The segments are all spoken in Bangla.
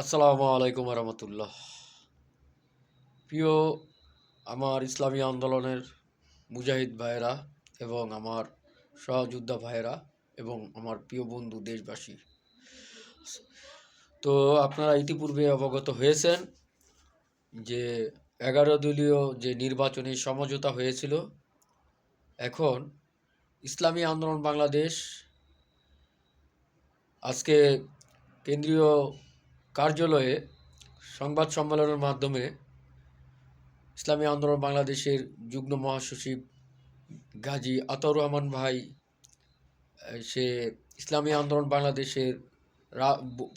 আসসালামু আলাইকুম রহমতুল্লাহ প্রিয় আমার ইসলামী আন্দোলনের মুজাহিদ ভাইয়েরা এবং আমার সহযোদ্ধা ভাইয়েরা এবং আমার প্রিয় বন্ধু দেশবাসী। তো আপনারা ইতিপূর্বে অবগত হয়েছেন যে এগারো দলীয় যে নির্বাচনী সমঝোতা হয়েছিল, এখন ইসলামী আন্দোলন বাংলাদেশ আজকে কেন্দ্রীয় কার্যালয়ে সংবাদ সম্মেলনের মাধ্যমে ইসলামী আন্দোলন বাংলাদেশের যুগ্ম মহাসচিব গাজী আতর রহমান ভাই সে ইসলামী আন্দোলন বাংলাদেশের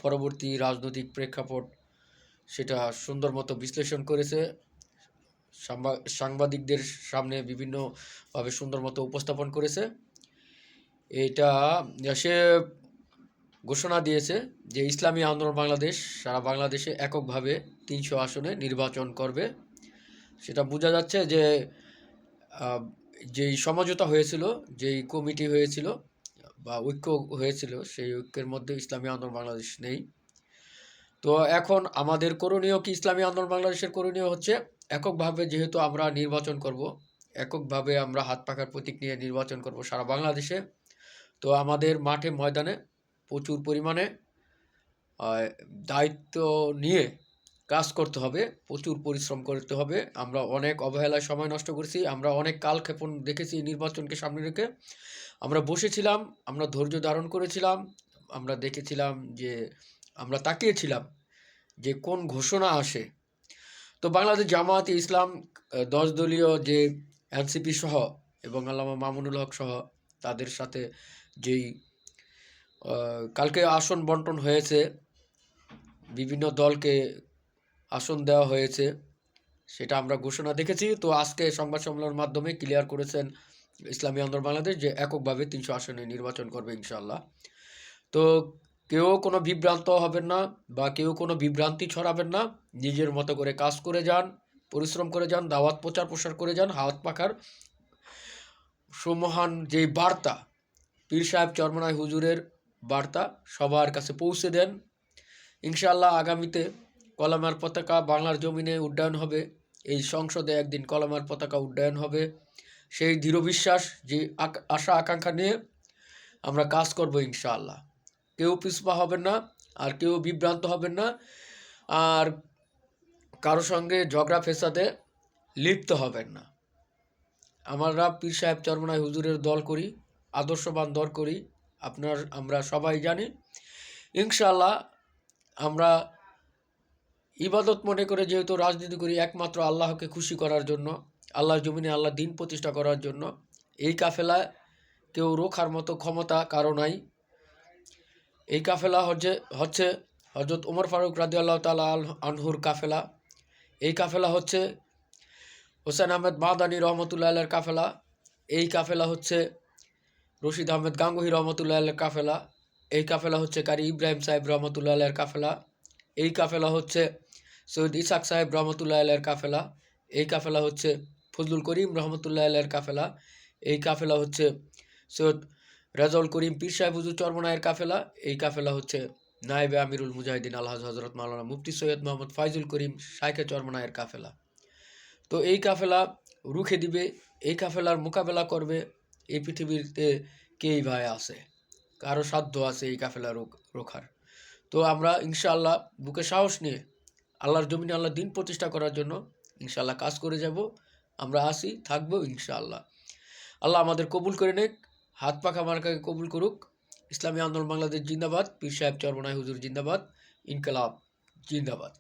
পরবর্তী রাজনৈতিক প্রেক্ষাপট সেটা সুন্দর মতো বিশ্লেষণ করেছে। সাংবাদিকদের সামনে বিভিন্নভাবে সুন্দর মতো উপস্থাপন করেছে। এটা, সে ঘোষণা দিয়েছে যে ইসলামী আন্দোলন বাংলাদেশ সারা বাংলাদেশে এককভাবে তিনশো আসনে নির্বাচন করবে। সেটা বোঝা যাচ্ছে যে যেই সমঝোতা হয়েছিল, যেই কমিটি হয়েছিল বা ঐক্য হয়েছিল, সেই ঐক্যের মধ্যে ইসলামী আন্দোলন বাংলাদেশ নেই। তো এখন আমাদের করণীয় কি ইসলামী আন্দোলন বাংলাদেশের করণীয় হচ্ছে এককভাবে যেহেতু আমরা নির্বাচন করব, এককভাবে আমরা হাত পাখার প্রতীক নিয়ে নির্বাচন করব সারা বাংলাদেশে, তো আমাদের মাঠে ময়দানে প্রচুর পরিমাণে দায়িত্ব নিয়ে কাজ করতে হবে, প্রচুর পরিশ্রম করতে হবে। আমরা অনেক অবহেলায় সময় নষ্ট করেছি, আমরা অনেক কালক্ষেপণ দেখেছি নির্বাচনকে সামনে রেখে। আমরা বসেছিলাম, আমরা ধৈর্য ধারণ করেছিলাম, আমরা দেখেছিলাম যে, আমরা তাকিয়েছিলাম যে কোন ঘোষণা আসে। তো বাংলাদেশ জামায়াতে ইসলাম দশ দলীয় যে এনসিপি সহ এবং আল্লামা মামুনুল হক সহ তাদের সাথে যেই কালকে আসন বন্টন হয়েছে। বিভিন্ন দলকে আসন দেওয়া হয়েছে। সেটা আমরা ঘোষণা দেখেছি। তো আজকে সংবাদ সম্মেলনের মাধ্যমে ক্লিয়ার করেছেন ইসলামী আন্দোলন বাংলাদেশ যে এককভাবে তিনশো আসনে নির্বাচন করবে ইনশাল্লাহ তো কেউ কোনো বিভ্রান্ত হবেন না বা কেউ কোনো বিভ্রান্তি ছড়াবেন না। নিজের মতো করে কাজ করে যান, পরিশ্রম করে যান, দাওয়াত প্রচার প্রসার করে যান, হাত পাখার সুমহান যেই বার্তা, পীর সাহেব চরমনায় হুজুরের বার্তা সবার কাছে পৌঁছে দেন। ইনশাআল্লাহ আগামীতে কলমার পতাকা বাংলার জমিনে উড্ডয়ন হবে। এই সংসদে একদিন কলমার পতাকা উড্ডয়ন হবে। সেই দৃঢ় বিশ্বাস, যে আশা, আকাঙ্ক্ষা নিয়ে আমরা কাজ করব ইনশাআল্লাহ। কেউ পিছপা হবেন না, আর কেউ বিভ্রান্ত হবেন না। আর কারও সঙ্গে ঝগড়া, ফেসাদে লিপ্ত হবেন না। আমরা পীর সাহেব চরমনায় হুজুরের দল করি, আদর্শবান দল করি। আপনার, আমরা সবাই জানি। ইনশাআল্লাহ আমরা ইবাদত মনে করে যেহেতু রাজনীতি করি একমাত্র আল্লাহকে খুশি করার জন্য আল্লাহ জমিনে আল্লাহ দিন প্রতিষ্ঠা করার জন্য, এই কাফেলা কেউ রোখার মতো ক্ষমতা কারও নাই। এই কাফেলা হচ্ছে হচ্ছে হজরত উমর ফারুক রাজি আল্লাহ তালা আনহুর কাফেলা। এই কাফেলা হচ্ছে হোসেন আহমেদ মাদানী রহমতুল্লাহ কাফেলা। এই কাফেলা হচ্ছে রশিদ আহমেদ গাঙ্গুহি রহমতুল্লাহ আল্লাহর কাফেলা। এই কাফেলা হচ্ছে কারি ইব্রাহিম সাহেব রহমতুল্লাহ আল্লাহর কাফেলা। এই কাফেলা হচ্ছে সৈয়দ ইসাক সাহেব রহমতুল্লাহ আল্লাহর কাফেলা। এই কাফেলা হচ্ছে ফজলুল করিম রহমতুল্লাহ আল্লাহর কাফেলা। এই কাফেলা হচ্ছে সৈয়দ রাজাউল করিম পীর সাহেব হুজুর চরমনায়ের কাফেলা। এই কাফেলা হচ্ছে নায়েবে আমিরুল মুজাহিদিন আলহাজ হজরত মাওলানা মুফতি সৈয়দ মোহাম্মদ ফাইজুল করিম শাইখে চরমনায়ের কাফেলা। তো এই কাফেলা রুখে দিবে, এই কাফেলার মোকাবেলা করবে এই পৃথিবীতে কেই ভাই আছে? কারও সাধ্য আছে এই কাফেলা রোখার। তো আমরা ইনশাআল্লাহ বুকে সাহস নিয়ে আল্লাহর জমিনে আল্লাহ দিন প্রতিষ্ঠা করার জন্য ইনশাআল্লাহ কাজ করে যাব। আমরা আসি থাকব ইনশাআল্লাহ। আল্লাহ আমাদের কবুল করে নেক, হাত পাখা মার্কাকে কবুল করুক। ইসলামী আন্দোলন বাংলাদেশ জিন্দাবাদ, পীর সাহেব চরমনাই হুজুর জিন্দাবাদ, ইনকালাব জিন্দাবাদ।